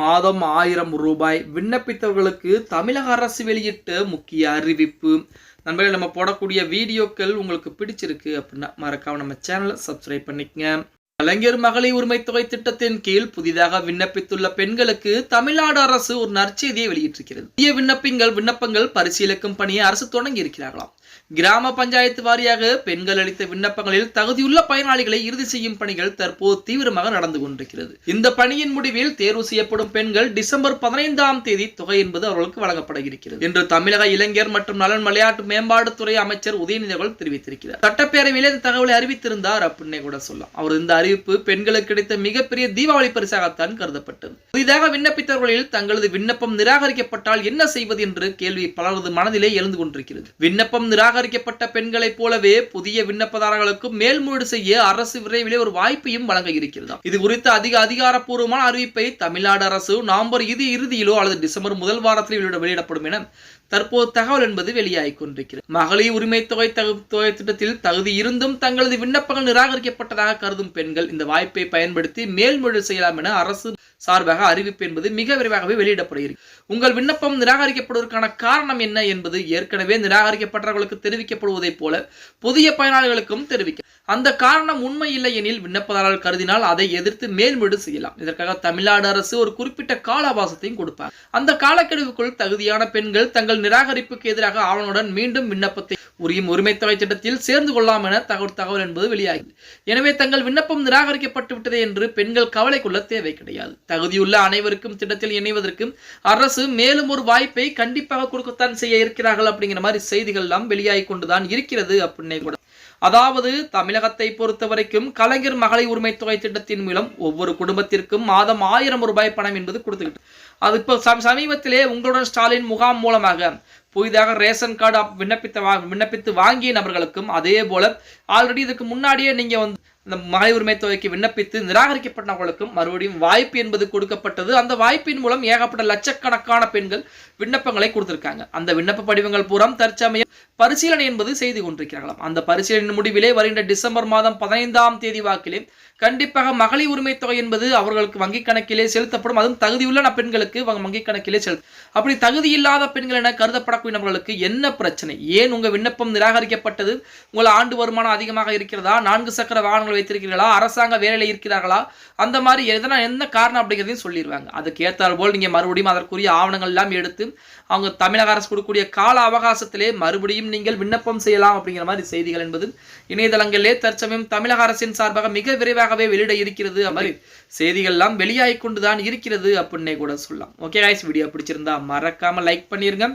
மாதம் ஆயிரம் ரூபாய் விண்ணப்பித்தவர்களுக்கு தமிழக அரசு வெளியிட்ட முக்கிய அறிவிப்பு. நண்பர்களே நம்ம போடக்கூடிய வீடியோக்கள் உங்களுக்கு பிடிச்சிருக்கு அப்படின்னா மறக்காம நம்ம சேனலை சப்ஸ்கிரைப் பண்ணிக்கங்க. கலைஞர் மகளிர் உரிமை தொகை திட்டத்தின் கீழ் புதிதாக விண்ணப்பித்துள்ள பெண்களுக்கு தமிழ்நாடு அரசு ஒரு நற்செய்தியை வெளியிட்டிருக்கிறது. புதிய விண்ணப்பிங்கள் விண்ணப்பங்கள் பரிசீலிக்கும் பணியை அரசு தொடங்கி இருக்கிறார்களாம் கிராம பஞ்சாயத்து வாரியாக பெண்கள் அளித்த விண்ணப்பங்களில் தகுதியுள்ள பயனாளிகளை இறுதி செய்யும் பணிகள் தற்போது தீவிரமாக நடந்து கொண்டிருக்கிறது. இந்த பணியின் முடிவில் தேர்வு செய்யப்படும் பெண்கள் டிசம்பர் பதினைந்தாம் தேதி தொகை என்பது அவர்களுக்கு வழங்கப்பட இருக்கிறது என்று தமிழக இளைஞர் மற்றும் நலன் விளையாட்டு மேம்பாட்டுத்துறை அமைச்சர் உதயநிதி அவர்கள் தெரிவித்திருக்கிறார். சட்டப்பேரவையில் இந்த தகவலை அறிவித்திருந்தார் அப்படின்னே கூட சொல்லலாம். அவர் இந்த அறிவிப்பு பெண்களுக்கு கிடைத்த மிகப்பெரிய தீபாவளி பரிசாகத்தான் கருதப்பட்டது. புதிதாக விண்ணப்பித்தவர்களில் தங்களது விண்ணப்பம் நிராகரிக்கப்பட்டால் என்ன செய்வது என்று கேள்வி பலரது மனதிலே எழுந்து கொண்டிருக்கிறது. விண்ணப்பம் நிரா நிராகரிக்கப்பட்ட பெண்களைப் போலவே புதிய விண்ணப்பதாரர்களுக்கும் மேல்முறையீடு செய்ய அரசு விரைவிலே ஒரு வாய்ப்பையும் வழங்க இருக்கிறது இது குறித்த அதிக அதிகாரப்பூர்வமான அறிவிப்பை தமிழ்நாடு அரசு நவம்பர் இது இறுதியிலோ அல்லது டிசம்பர் முதல் வாரத்தில் வெளியிட வெளியிடப்படும் என தற்போது தகவல் என்பது வெளியாகிக் கொண்டிருக்கிறது. மகளிர் உரிமை தொகை தொகை திட்டத்தில் தகுதி இருந்தும் தங்களது விண்ணப்பங்கள் நிராகரிக்கப்பட்டதாக கருதும் பெண்கள் இந்த வாய்ப்பை பயன்படுத்தி மேல்முறையீடு செய்யலாம் என அரசு சார்பாக அறிவிப்பு என்பது மிக விரைவாகவே வெளியிடப்படுகிறது உங்கள் விண்ணப்பம் நிராகரிக்கப்படுவதற்கான காரணம் என்ன என்பது ஏற்கனவே நிராகரிக்கப்பட்டவர்களுக்கு தெரிவிக்கப்படுவதைப் போல புதிய பயனாளிகளுக்கும் தெரிவிக்க. அந்த காரணம் உண்மை இல்லை எனில் விண்ணப்பதாரர்கள் கருதினால் அதை எதிர்த்து மேல்மீடு செய்யலாம். இதற்காக தமிழ்நாடு அரசு ஒரு குறிப்பிட்ட கால அவகாசத்தையும் கொடுப்பார். அந்த காலக்கெடுவுக்குள் தகுதியான பெண்கள் தங்கள் நிராகரிப்புக்கு எதிராக ஆவணனுடன் மீண்டும் விண்ணப்பத்தை உரியும் உரிமை தொகை திட்டத்தில் சேர்ந்து கொள்ளலாம் என தகவல் தகவல் என்பது வெளியாகிறது. எனவே தங்கள் விண்ணப்பம் நிராகரிக்கப்பட்டு விட்டது என்று பெண்கள் கவலை கொள்ள தேவை கிடையாது. தகுதியுள்ள அனைவருக்கும் திட்டத்தில் இணைவதற்கு அரசு மேலும் ஒரு வாய்ப்பை கண்டிப்பாக கொடுக்கத்தான் செய்ய இருக்கிறார்கள் அப்படிங்கிற மாதிரி செய்திகள் எல்லாம் வெளியாகி கொண்டுதான் இருக்கிறது அப்படின்னே கூட. அதாவது தமிழகத்தை பொறுத்த வரைக்கும் கலைஞர் மகளிர் உரிமை தொகை திட்டத்தின் மூலம் ஒவ்வொரு குடும்பத்திற்கும் மாதம் ஆயிரம் ரூபாய் பணம் என்பது கொடுத்துக்கிட்டு. அது இப்போ சமீபத்திலே உங்களுடன் ஸ்டாலின் முகாம் மூலமாக புதிதாக ரேஷன் கார்டு விண்ணப்பித்த விண்ணப்பித்து வாங்கிய நபர்களுக்கும் அதே போல ஆல்ரெடி இதுக்கு முன்னாடியே நீங்க வந்து இந்த மகளிர் உரிமை தொகைக்கு விண்ணப்பித்து நிராகரிக்கப்பட்டவர்களுக்கும் மறுபடியும் வாய்ப்பு என்பது கொடுக்கப்பட்டது. அந்த வாய்ப்பின் மூலம் ஏகப்பட்ட லட்சக்கணக்கான பெண்கள் விண்ணப்பங்களை கொடுத்திருக்காங்க. அந்த விண்ணப்ப படிவங்கள் பூரா தற்சமயம் பரிசீலனை என்பது செய்து கொண்டிருக்கிறார்களாம். அந்த பரிசீலனை முடிவிலே வருகின்ற டிசம்பர் மாதம் பதினைந்தாம் தேதி வாக்கிலே கண்டிப்பாக மகளிர் உரிமை தொகை என்பது அவர்களுக்கு வங்கிக் கணக்கிலே செலுத்தப்படும். அதுவும் தகுதியுள்ள பெண்களுக்கு வ- வங்கிக் கணக்கிலே செலுத்தும் அப்படி தகுதி இல்லாத பெண்கள் என கருதப்படக்கூடிய நபர்களுக்கு என்ன பிரச்சனை? ஏன் உங்கள் விண்ணப்பம் நிராகரிக்கப்பட்டது? உங்கள் ஆண்டு வருமானம் அதிகமாக இருக்கிறதா? நான்கு சக்கர வாகனங்கள் வைத்திருக்கிறீர்களா? அரசாங்க வேலையில் இருக்கிறார்களா? அந்த மாதிரி எதனா என்ன காரணம் அப்படிங்கிறதையும் சொல்லிடுவாங்க அதுக்கு ஏற்றால் போல் நீங்கள் மறுபடியும் அதற்குரிய ஆவணங்கள் எல்லாம் எடுத்து அவங்க தமிழக அரசு கொடுக்கக்கூடிய கால அவகாசத்திலே மறுபடியும் நீங்கள் விண்ணப்பம் செய்யலாம் அப்படிங்கிற மாதிரி செய்திகள் என்பது இணையதளங்களிலே தற்சமயம் தமிழக அரசின் சார்பாக மிக விரைவாகவே வெளியிட இருக்கிறது மாதிரி செய்திகள் எல்லாம் வெளியாகி கொண்டுதான் இருக்கிறது அப்படின்னே கூட சொல்லலாம். ஓகே guys வீடியோ பிடிச்சிருந்தா மறக்காம லைக் பண்ணிருங்க.